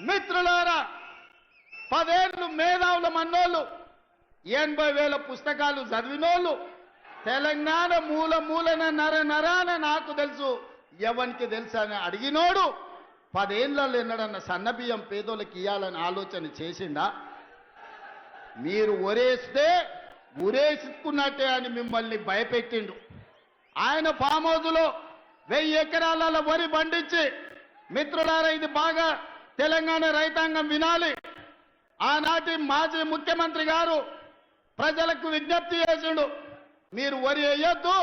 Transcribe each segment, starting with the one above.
మిత్రులారా పదేళ్ళు మేధావుల మన్నోళ్ళు ఎనభై వేల పుస్తకాలు చదివినోళ్ళు తెలంగాణ మూల మూలన నర నరాన నాకు తెలుసు ఎవరికి తెలుసు అని అడిగినోడు పదేళ్ళలో ఎన్నడన్న సన్నబియ్యం పేదోళ్ళకి ఇయ్యాలని ఆలోచన చేసిండా? మీరు ఒరేస్తే ఉరేసుకున్నట్టే అని మిమ్మల్ని భయపెట్టిండు. ఆయన ఫామ్ హౌస్లో వెయ్యి ఎకరాలలో వరి పండించి మిత్రులారా ఇది బాగా తెలంగాణ రైతాంగం వినాలి. ఆనాటి మాజీ ముఖ్యమంత్రి గారు ప్రజలకు విజ్ఞప్తి చేసిండు మీరు వరి వేయొద్దు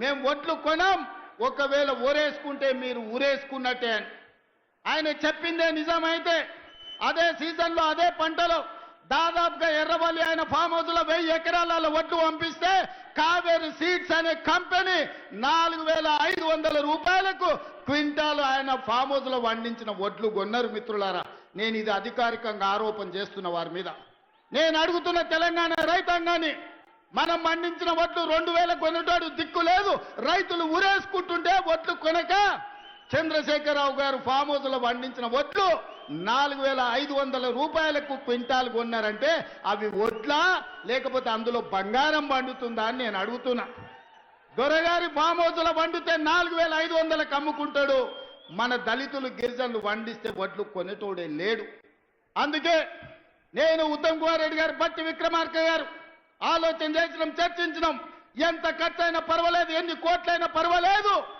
మేము ఒట్లు కొనం ఒకవేళ ఊరేసుకుంటే మీరు ఊరేసుకున్నట్టే అని. ఆయన చెప్పిందే నిజమైతే అదే సీజన్లో అదే పంటలో దాదాపుగా ఎర్రవల్లి ఆయన ఫామ్ హౌస్లో వెయ్యి ఎకరాలలో వడ్లు పంపిస్తే కావేరి సీడ్స్ అనే కంపెనీ నాలుగు వేల ఐదు వందల రూపాయలకు క్వింటాలు ఆయన ఫామ్ హౌస్లో వండించిన పండించిన ఒడ్లు కొన్నారు మిత్రులారా. నేను ఇది అధికారికంగా ఆరోపణ చేస్తున్న వారి మీద. నేను అడుగుతున్న తెలంగాణ రైతాంగాన్ని మనం మండించిన ఒడ్లు రెండు వేల కొనటాడు దిక్కు లేదు రైతులు ఉరేసుకుంటుంటే ఒడ్లు కొనక చంద్రశేఖరరావు గారు ఫామ్ హౌస్లో వండించిన ఒడ్లు నాలుగు వేల ఐదు వందల రూపాయలకు క్వింటాల్ కొన్నారంటే అవి ఒడ్లా లేకపోతే అందులో బంగారం పండుతుందా అని నేను అడుగుతున్నా. దొరగారి ఫామ్ హౌస్ వండితే నాలుగు వేల ఐదు వందలకు అమ్ముకుంటాడు. మన దళితులు గిరిజనులు వండిస్తే వడ్లు కొనేటోడే లేడు. అందుకే నేను ఉత్తమ్ కుమార్ రెడ్డి గారు బట్టి విక్రమార్క గారు ఆలోచన చేసినాం చర్చించినాం. ఎంత ఖర్చైనా పర్వాలేదు ఎన్ని కోట్లైనా పర్వాలేదు.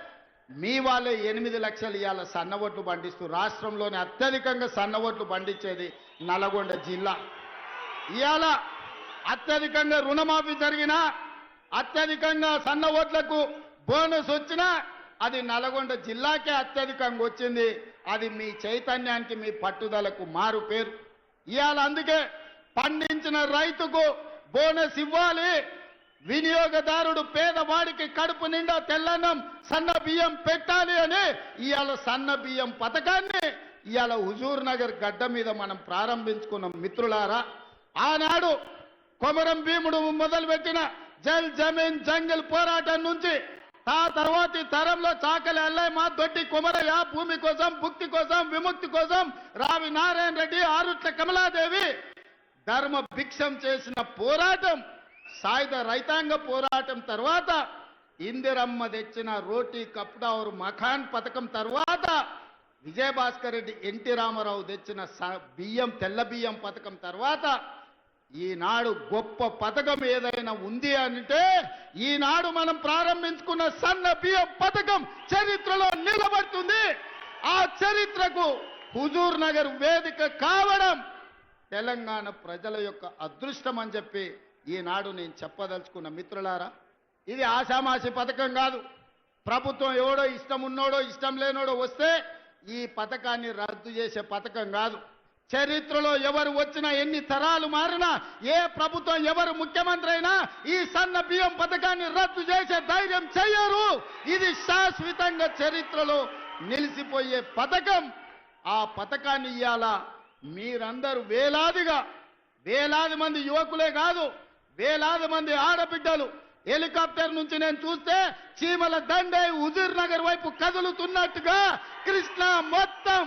మీ వాళ్ళే ఎనిమిది లక్షలు ఇవాళ సన్న ఓట్లు పండిస్తూ రాష్ట్రంలోనే అత్యధికంగా సన్న ఓట్లు పండించేది నల్గొండ జిల్లా. ఇవాళ అత్యధికంగా రుణమాఫీ జరిగినా అత్యధికంగా సన్న ఓట్లకు బోనస్ వచ్చినా అది నల్గొండ జిల్లాకే అత్యధికంగా వచ్చింది. అది మీ చైతన్యానికి మీ పట్టుదలకు మారు పేరు. ఇవాళ అందుకే పండించిన రైతుకు బోనస్ ఇవ్వాలి. వినియోగదారుడు పేదవాడికి కడుపు నిండా తెల్లన్నం సన్న బియ్యం పెట్టాలి అని ఇవాళ సన్న బియ్యం పథకాన్ని ఇవాళ హుజూర్ నగర్ గడ్డ మీద మనం ప్రారంభించుకున్నాం మిత్రులారా ఆనాడు కొమరం భీముడు మొదలుపెట్టిన జల్ జమీన్ జంగల్ పోరాటం నుంచి ఆ తర్వాతి తరంలో చాకలి అల్లయ్య దొడ్డి కుమరయ్య భూమి కోసం భుక్తి కోసం విముక్తి కోసం రావి నారాయణ రెడ్డి ఆరుట్ల కమలాదేవి ధర్మ భిక్షం చేసిన పోరాటం సాయుధ రైతాంగ పోరాటం తర్వాత ఇందిరమ్మ తెచ్చిన రోటీ కప్డావర్ మఖాన్ పథకం తర్వాత విజయభాస్కర్ రెడ్డి ఎన్టీ రామారావు తెచ్చిన స- బియ్యం తెల్ల బియ్యం పథకం తర్వాత ఈనాడు గొప్ప పథకం ఏదైనా ఉంది అంటే ఈనాడు మనం ప్రారంభించుకున్న సన్న బియ్యం పథకం చరిత్రలో నిలబడుతుంది. ఆ చరిత్రకు హుజూర్ నగర్ వేదిక కావడం తెలంగాణ ప్రజల యొక్క అదృష్టం అని చెప్పి ఈనాడు నేను చెప్పదలుచుకున్న మిత్రులారా ఇది ఆషామాషి పథకం కాదు. ప్రభుత్వం ఎవడో ఇష్టం ఉన్నోడో ఇష్టం లేనోడో వస్తే ఈ పథకాన్ని రద్దు చేసే పథకం కాదు. చరిత్రలో ఎవరు వచ్చినా ఎన్ని తరాలు మారినా ఏ ప్రభుత్వం ఎవరు ముఖ్యమంత్రి అయినా ఈ సన్న బియ్యం పథకాన్ని రద్దు చేసే ధైర్యం చేయరు ఇది శాశ్వతంగా చరిత్రలో నిలిచిపోయే పథకం. ఆ పథకాన్ని ఇవ్వాలా మీరందరూ వేలాదిగా వేలాది మంది యువకులే కాదు వేలాది మంది ఆడబిడ్డలు హెలికాప్టర్ నుంచి నేను చూస్తే చీమల దండే హుజూర్ నగర్ వైపు కదులుతున్నట్టుగా కృష్ణ మొత్తం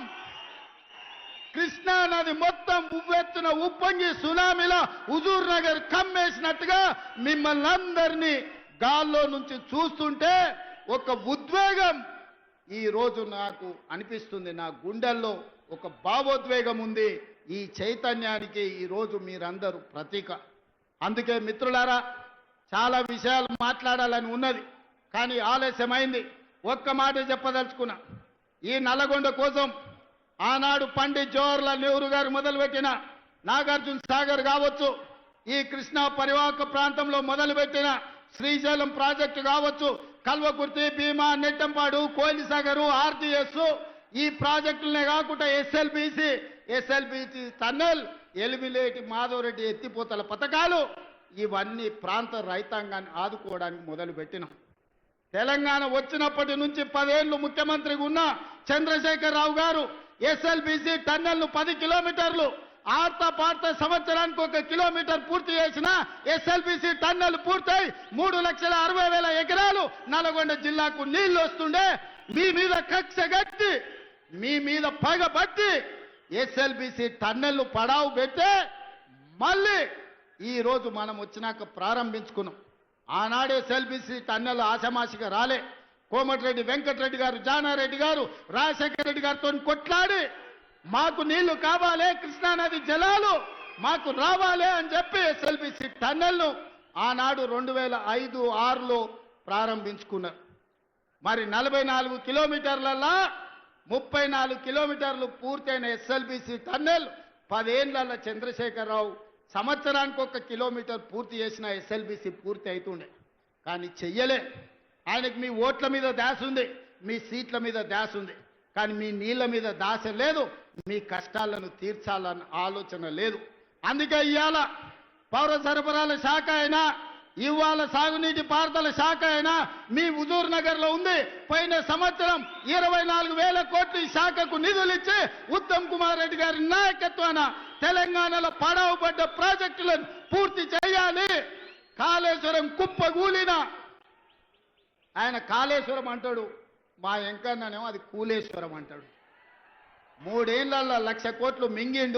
కృష్ణా నది మొత్తం ఉవ్వెత్తున ఉప్పొంగి సునామీలో హుజూర్ నగర్ కమ్మేసినట్టుగా మిమ్మల్ని అందరినీ గాల్లో నుంచి చూస్తుంటే ఒక ఉద్వేగం ఈ రోజు నాకు అనిపిస్తుంది. నా గుండెల్లో ఒక భావోద్వేగం ఉంది. ఈ చైతన్యానికి ఈ రోజు మీరందరూ ప్రతీక. అందుకే మిత్రులారా చాలా విషయాలు మాట్లాడాలని ఉన్నది కానీ ఆలస్యమైంది. ఒక్క మాట చెప్పదలుచుకున్నా ఈ నల్లగొండ కోసం ఆనాడు పండిత్ జవహర్లాల్ నెహ్రూ గారు మొదలుపెట్టిన నాగార్జున సాగర్ కావచ్చు ఈ కృష్ణా పరివాహక ప్రాంతంలో మొదలుపెట్టిన శ్రీశైలం ప్రాజెక్టు కావచ్చు కల్వకుర్తి భీమా నెట్టంపాడు కోయిలిసాగరు ఆర్టీఎస్ ఈ ప్రాజెక్టులనే కాకుండా SLBC SLBC tunnel Elimineti Madhavareddy ఎత్తిపోతల పథకాలు ఇవన్నీ ప్రాంత రైతాంగాన్ని ఆదుకోవడానికి మొదలుపెట్టినాం. తెలంగాణ వచ్చినప్పటి నుంచి పదేళ్ళు ముఖ్యమంత్రిగా ఉన్న చంద్రశేఖరరావు గారు ఎస్ఎల్బిసి టన్నెల్ను పది కిలోమీటర్లు ఆర్త పార్త సంవత్సరానికి ఒక కిలోమీటర్ పూర్తి చేసిన ఎస్ఎల్బిసి టన్నెల్ పూర్తయి మూడు లక్షల అరవై వేల ఎకరాలు నల్గొండ జిల్లాకు నీళ్ళు వస్తుండే. మీ మీద కక్ష గట్టి మీ మీద పగబట్టి ఎస్ఎల్బిసి టన్నెల్ పడావు పెట్టే మళ్ళీ ఈరోజు మనం వచ్చినాక ప్రారంభించుకున్నాం. ఆనాడు ఎస్ఎల్బిసి టన్నెల్ ఆశమాసిగా రాలే. కోమటిరెడ్డి వెంకటరెడ్డి గారు జానారెడ్డి గారు రాజశేఖర రెడ్డి గారితో కొట్లాడి మాకు నీళ్ళు కావాలి కృష్ణానది జలాలు మాకు రావాలి అని చెప్పి ఎస్ఎల్బిసి టన్నెల్ను ఆనాడు రెండు వేల ఐదు ఆరులో ప్రారంభించుకున్నారు. మరి నలభై నాలుగు కిలోమీటర్లల్లా ముప్పై నాలుగు కిలోమీటర్లు పూర్తయిన ఎస్ఎల్బిసి టన్నెల్ పదేళ్ళ చంద్రశేఖరరావు సంవత్సరానికి ఒక కిలోమీటర్ పూర్తి చేసిన ఎస్ఎల్బిసి పూర్తి అవుతుండే కానీ చెయ్యలే. ఆయనకి మీ ఓట్ల మీద దాస ఉంది మీ సీట్ల మీద దాస ఉంది. కానీ మీ నీళ్ళ మీద దాస లేదు మీ కష్టాలను తీర్చాలన్న ఆలోచన లేదు. అందుకే ఇవాళ పౌర సరఫరాల శాఖ అయినా ఇవాళ సాగునీటి పారుదల శాఖ అయినా మీ హుజూర్ నగర్లో ఉంది. పోయిన సంవత్సరం ఇరవై నాలుగు వేల కోట్లు ఈ శాఖకు నిధులు ఇచ్చి ఉత్తమ్ కుమార్ రెడ్డి గారి నాయకత్వాన తెలంగాణలో పడవబడ్డ ప్రాజెక్టులను పూర్తి చేయాలి. కాళేశ్వరం కుప్పగూలిన ఆయన కాళేశ్వరం అంటాడు మా వెంకన్ననేమో అది కూలేశ్వరం అంటాడు. మూడేళ్ళలో లక్ష కోట్లు మింగిండు.